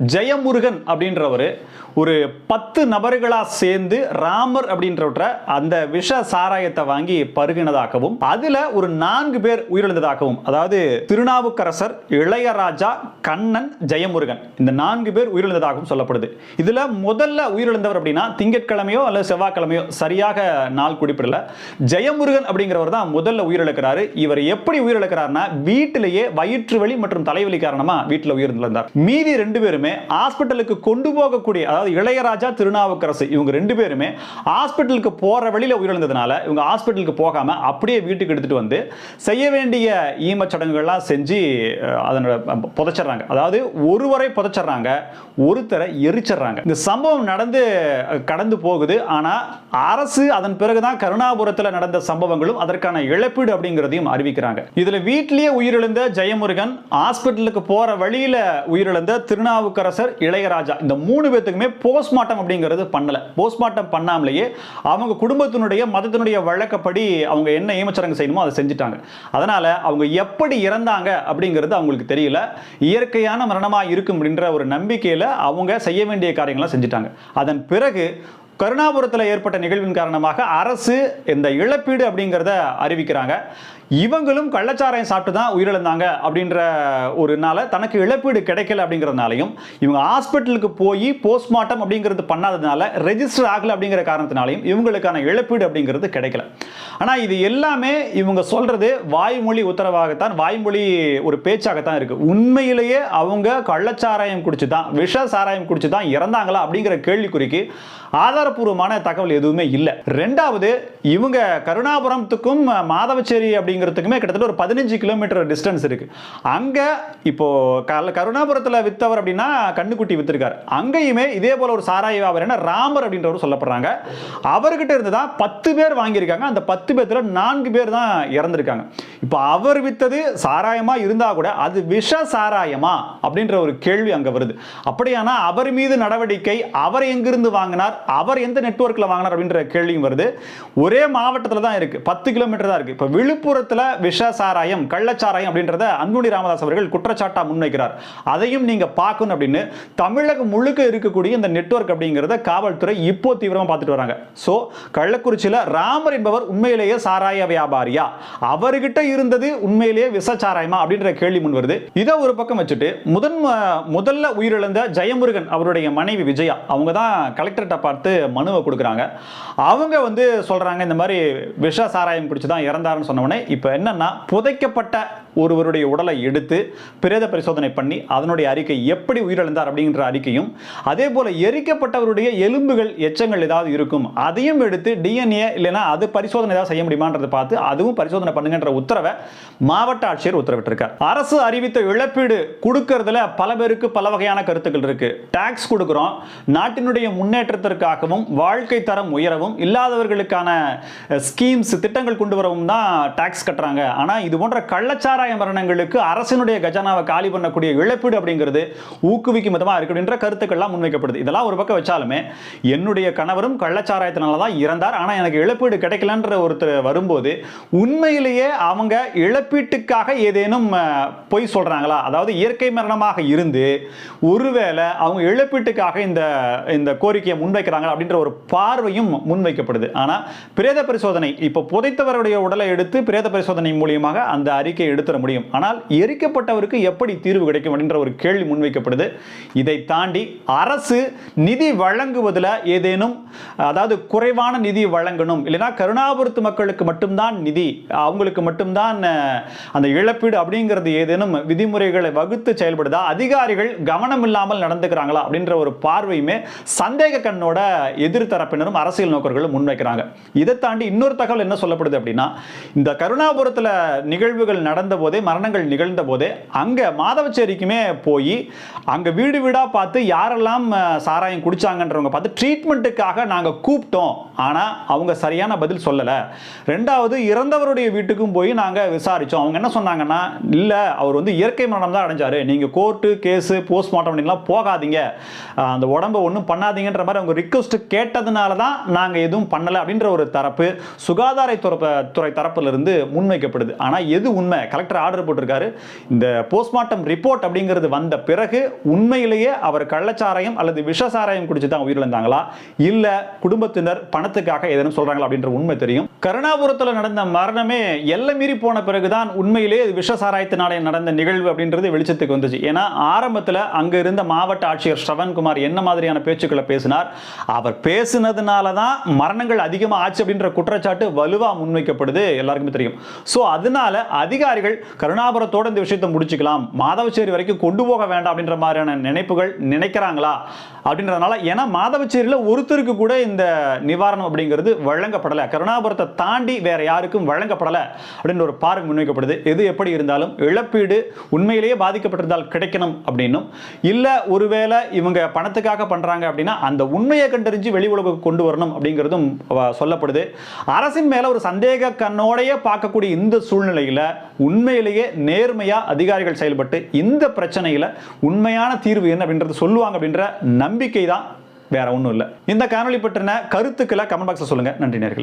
ஜெயமுருகன் அப்படின்றவர் ஒரு பத்து நபர்களாக சேர்ந்து ராமர் அப்படின்றவற்றை அந்த விஷ சாராயத்தை வாங்கி பருகினதாகவும் அதில் ஒரு நான்கு பேர் உயிரிழந்ததாகவும் அதாவது திருநாவுக்கரசர் இளையராஜா கண்ணன் ஜெயமுருகன் இந்த நான்கு பேர் உயிரிழந்ததாகவும் சொல்லப்படுது. இதில் முதல்ல உயிரிழந்தவர் அப்படின்னா திங்கட்கிழமையோ அல்லது செவ்வாய்க்கிழமையோ சரியாக நாள் குறிப்பிடல. ஜெயமுருகன் அப்படிங்கிறவர் தான் முதல்ல உயிரிழக்கிறாரு. இவர் எப்படி உயிரிழக்கிறாருன்னா வீட்டிலேயே வயிற்று வலி மற்றும் தலைவலி காரணமாக வீட்டில் உயிரிழந்தார். மீதி ரெண்டு பேருமே ஹாஸ்பிட்டலுக்கு கொண்டு போகக்கூடிய அதாவது இளையராஜா திருநாவுக்கரசு இவங்க ரெண்டு பேருமே ஹாஸ்பிட்டலுக்கு போற வழியில் உயிரிழந்ததுனால இவங்க ஹாஸ்பிட்டலுக்கு போகாம அப்படியே வீட்டுக்கு எடுத்துகிட்டு வந்து செய்ய வேண்டிய ஈமச் சடங்குகள்லாம் செஞ்சு அதனோட புதைச்சிட்றாங்க. புதைச்சிடுறாங்க அதாவது ஒருவரை புதைச்சிடுறாங்க ஒருத்தரை எரிச்சிடுறாங்க. இந்த சம்பவம் நடந்து கடந்து போகுது. ஆனால் அரசு அதன் பிறகுதான் கருணாபுரத்தில் நடந்த சம்பவங்களும் அதற்கான இழப்பீடு அப்படிங்கிறதையும் அறிவிக்கிறாங்க. இதில் வீட்டிலேயே உயிரிழந்த ஜெயமுருகன் ஹாஸ்பிட்டலுக்கு போகிற வழியில் உயிரிழந்த திருநாவுக்கரசர் இளையராஜா. இந்த மூணு பேத்துக்குமே போஸ்ட்மார்ட்டம் அப்படிங்கிறது பண்ணல. போஸ்ட்மார்ட்டம் பண்ணாமலேயே அவங்க குடும்பத்தினுடைய மதத்தினுடைய வழக்கப்படி அவங்க என்ன ஈமச்சடங்கு செய்யணுமோ அதை செஞ்சுட்டாங்க. அதனால அவங்க எப்படி இறந்தாங்க அப்படிங்கிறது அவங்களுக்கு தெரியல. இயற்கையான மரணமா இருக்கும் அப்படின்ற ஒரு நம்பிக்கையில அவங்க செய்ய வேண்டிய காரியங்களை செஞ்சுட்டாங்க. அதன் பிறகு கருணாபுரத்தில் ஏற்பட்ட நிகழ்வின் காரணமாக அரசு இந்த இழப்பீடு அப்படிங்கிறத அறிவிக்கிறாங்க. இவங்களும் கள்ளச்சாராயம் சாப்பிட்டு தான் உயிரிழந்தாங்க அப்படின்ற ஒரு நாள தனக்கு இழப்பீடு கிடைக்கல அப்படிங்கிறதுனாலையும் இவங்க ஹாஸ்பிட்டலுக்கு போய் போஸ்ட்மார்ட்டம் அப்படிங்கிறது பண்ணாததுனால ரெஜிஸ்டர் ஆகலை அப்படிங்கிற காரணத்தினாலையும் இவங்களுக்கான இழப்பீடு அப்படிங்கிறது கிடைக்கல. ஆனால் இது எல்லாமே இவங்க சொல்றது வாய்மொழி உத்தரவாகத்தான் வாய்மொழி ஒரு பேச்சாகத்தான் இருக்கு. உண்மையிலேயே அவங்க கள்ளச்சாராயம் குடிச்சு தான் விஷ சாராயம் குடிச்சு தான் இறந்தாங்களா அப்படிங்கிற கேள்விக்குறிக்கு ஆதாரப்பூர்வமான தகவல் எதுவுமே இல்லை. ரெண்டாவது இவங்க கருணாபுரத்துக்கும் மாதவச்சேரி அப்படிங்கிறதுக்குமே கிட்டத்தட்ட ஒரு பதினஞ்சு கிலோமீட்டர் டிஸ்டன்ஸ் இருக்கு. அங்க இப்போ கல- கருணாபுரத்தில் வித்தவர் அப்படின்னா கண்ணுக்குட்டி விற்றுருக்கார் அங்கேயுமே இதே போல ஒரு சாராய வியாபாரம் ராமர் அப்படின்றவர் சொல்லப்படுறாங்க. அவர்கிட்ட இருந்து தான் பத்து பேர் வாங்கியிருக்காங்க. அந்த பத்து பேர்த்தில் நான்கு பேர் தான் இறந்துருக்காங்க. இப்போ அவர் வித்தது சாராயமாக இருந்தால் கூட அது விஷ சாராயமா அப்படின்ற ஒரு கேள்வி அங்கே வருது. அப்படியானா அவர் மீது நடவடிக்கை அவர் எங்கிருந்து வாங்கினார்? அவர் எந்த நெட்ஒர்க்கில் வாங்கினார் அப்படின்ற கேள்வியும் வருது. ஒரே மாவட்டத்தில் தான் இருக்குது பத்து கிலோமீட்டர் தான் இருக்குது இப்போ விழுப்புரத்தில் விஷ சாராயம் கள்ளச்சாராயம் அப்படின்றத அன்புமணி ராமதாஸ் அவர்கள் குற்றச்சாட்டாக முன்வைக்கிறார். அதையும் நீங்கள் பார்க்கணும் அப்படின்னு தமிழகம் முழுக்க இருக்கக்கூடிய இந்த நெட்வொர்க் அப்படிங்கிறத காவல்துறை இப்போ தீவிரமாக பார்த்துட்டு வராங்க. ஸோ கள்ளக்குறிச்சியில் ராமர் என்பவர் உண்மையிலேயே சாராய வியாபாரியா? அவர்கிட்ட இருந்தது உண்மையிலேயே விசச்சாராயமா அப்படின்ற கேள்வி முன் வருது. இதை ஒரு பக்கம் வச்சுட்டு முதன் முதல்ல உயிரிழந்த ஜெயமுருகன் அவருடைய மனைவி விஜயா அவங்க தான் கலெக்டர்கிட்ட பார்த்து மனுவை கொடுக்குறாங்க. அவங்க வந்து சொல்றாங்க இந்த மாதிரி விஷ சாராயம் குடிச்சு தான் இறந்தாருன்னு சொன்னவொடனே இப்போ என்னன்னா புதைக்கப்பட்ட ஒருவருடைய உடலை எடுத்து பிரேத பரிசோதனை பண்ணி அதனுடைய அறிக்கை எப்படி உயிரிழந்தார் அப்படிங்கிற அறிக்கையும் அதே போல எரிக்கப்பட்டவருடைய எலும்புகள் எச்சங்கள் ஏதாவது இருக்கும் அதையும் எடுத்து டிஎன்ஏ இல்லைன்னா அது பரிசோதனை ஏதாவது செய்ய முடியுமான்றதை பார்த்து அதுவும் பரிசோதனை பண்ணுங்கன்ற உத்தரவை மாவட்ட ஆட்சியர் உத்தரவிட்டிருக்கார். அரசு அறிவித்த இழப்பீடு கொடுக்கறதுல பல பேருக்கு பல வகையான கருத்துக்கள் இருக்கு. டாக்ஸ் கொடுக்குறோம் நாட்டினுடைய முன்னேற்றத்திற்காகவும் வாழ்க்கை தரம் உயரவும் இல்லாதவர்களுக்கான ஸ்கீம்ஸ் திட்டங்கள் கொண்டு வரவும் தான் டாக்ஸ் கட்டுறாங்க. ஆனால் இது போன்ற கள்ளச்சாராய மரணங்களுக்கு அரசினுடைய கஜானாவை காலி பண்ணக்கூடிய இழப்பீடு அப்படிங்கிறது ஊக்குவிக்கும் விதமா இருக்கு கருத்துக்கள்லாம் முன்வைக்கப்படுது. இதெல்லாம் ஒரு பக்கம் வச்சாலுமே என்னுடைய கணவரும் கள்ளச்சாராயத்தினால தான் இறந்தார். ஆனால் எனக்கு இழப்பீடு கிடைக்கலன்ற ஒருத்தர் வரும்போது உண்மையிலேயே அவங்க இழப்பீட்டுக்காக ஏதேனும் பொய் சொல்றாங்களா? அதாவது இயற்கை மரணமாக இருந்து ஒருவேளை அவங்க இழப்பீட்டுக்காக இந்த இந்த கோரிக்கையை முன்வைக்கிறாங்க அப்படின்ற ஒரு பார்வையும் முன்வைக்கப்படுது. ஆனால் பிரேத பரிசோதனை இப்போ புதைத்தவருடைய உடலை எடுத்து பிரேத பரிசோதனை மூலியமாக அந்த அறிக்கை அறிக்கையை எடுத்துட முடியும். ஆனால் எரிக்கப்பட்டவருக்கு எப்படி தீர்வு கிடைக்கும் அப்படின்ற ஒரு கேள்வி முன்வைக்கப்படுது. இதை தாண்டி அரசு நிதி வழங்குவதில் ஏதேனும் அதாவது குறைவான நிதி வழங்கணும். இல்லைன்னா கருணாபுரத்து மக்களுக்கு மட்டும்தான் நிதி அவங்களுக்கு மட்டும்தான் அந்த இழப்பீடு அப்படிங்கிறது ஏதேனும் விதிமுறைகளை வகுத்து செயல்படுதா? அதிகாரிகள் கவனம் இல்லாமல் நடந்துக்கிறாங்களா? அப்படின்ற ஒரு பார்வையுமே சந்தேக கண்ணோட எதிர்த்தரப்பினரும் அரசியல் நோக்கர்களும் முன்வைக்கிறாங்க. இதை தாண்டி இன்னொரு தகவல் என்ன சொல்லப்படுது அப்படின்னா இந்த கருணாபுரத்தில் நிகழ்வுகள் நடந்த போதே மரணங்கள் நிகழ்ந்த போதே அங்க மாதவச்சேரிக்குமே போய் அங்க வீடு வீடா பார்த்து யாரெல்லாம் சாராயம் குடித்தாங்கன்றவங்க பார்த்து ட்ரீட்மெண்ட்டுக்காக நாங்க கூப்பிட்டோம். ஆனா அவங்க சரியான பதில் சொல்லலை. ரெண்டாவது இறந்தவருடைய வீட்டுக்கும் போய் நாங்க விசாரிச்சோம். அவங்க என்ன சொன்னாங்கன்னா இல்லை அவர் வந்து இயற்கை மரணம் தான் அடைஞ்சாரு. நீங்க கோர்ட்டு கேஸ் போஸ்ட்மார்ட்டம் அப்படின்லாம் போகாதீங்க. அந்த உடம்பை ஒன்றும் பண்ணாதீங்கன்ற மாதிரி அவங்க ரிக்வஸ்ட் கேட்டதுனால தான் நாங்க எதுவும் பண்ணல. அப்படின்ற ஒரு தரப்பு சுகாதாரத்துறை துறை தரப்பிலிருந்து முன்வைக்கப்படுது. ஆனால் எது உண்மை? கலெக்டர் டாக்டர் ஆர்டர் போட்டிருக்காரு. இந்த போஸ்ட்மார்ட்டம் ரிப்போர்ட் அப்படிங்கிறது வந்த பிறகு உண்மையிலேயே அவர் கள்ளச்சாராயம் அல்லது விஷசாராயம் குடிச்சு தான் உயிரிழந்தாங்களா? இல்ல குடும்பத்தினர் பணத்துக்காக ஏதேனும் சொல்றாங்களா அப்படின்ற உண்மை தெரியும். கருணாபுரத்தில் நடந்த மரணமே எல்லை மீறி போன பிறகுதான் உண்மையிலேயே விஷசாராயத்தினாலே நடந்த நிகழ்வு அப்படின்றது வெளிச்சத்துக்கு வந்துச்சு. ஏன்னா ஆரம்பத்தில் அங்கே இருந்த மாவட்ட ஆட்சியர் ஸ்ரவன்குமார் என்ன மாதிரியான பேச்சுக்களை பேசினார்? அவர் பேசினதுனால தான் மரணங்கள் அதிகமாக ஆச்சு அப்படின்ற குற்றச்சாட்டு வலுவாக முன்வைக்கப்படுது. எல்லாருக்குமே தெரியும். ஸோ அதனால அதிகாரிகள் கருணாபுரத்தோடு இந்த விஷயத்தை முடிச்சுக்கலாம். மாதவச்சேரி வரைக்கும் கொண்டு போக வேண்டாம் அப்படின்ற மாதிரியான நினைப்புகள் நினைக்கிறாங்களா? அப்படின்றதுனால ஏன்னா மாதவச்சேரியில் ஒருத்தருக்கு கூட இந்த நிவாரணம் அப்படிங்கிறது வழங்கப்படலை. கருணாபுரத்தை தாண்டி வேற யாருக்கும் வழங்கப்படலை அப்படின்ற ஒரு பார்வை முன்வைக்கப்படுது. எது எப்படி இருந்தாலும் இழப்பீடு உண்மையிலேயே பாதிக்கப்பட்டிருந்தால் கிடைக்கணும் அப்படின்னும். இல்லை ஒருவேளை இவங்க பணத்துக்காக பண்ணுறாங்க அப்படின்னா அந்த உண்மையை கண்டறிஞ்சு வெளி உலகுக்கு கொண்டு வரணும் அப்படிங்கிறதும் சொல்லப்படுது. அரசின் மேலே ஒரு சந்தேக கண்ணோடையே பார்க்கக்கூடிய இந்த சூழ்நிலையில் உண்மை உண்மையிலேயே நேர்மையா அதிகாரிகள் செயல்பட்டு இந்த பிரச்சனையில உண்மையான தீர்வு என்ன அப்படின்றது சொல்லுவாங்க அப்படின்ற நம்பிக்கை தான் வேற ஒன்றும் இல்லை. இந்த காணொலி பற்றின கருத்துக்களை கமெண்ட் பாக்ஸில் சொல்லுங்க. நன்றி நேர்களை.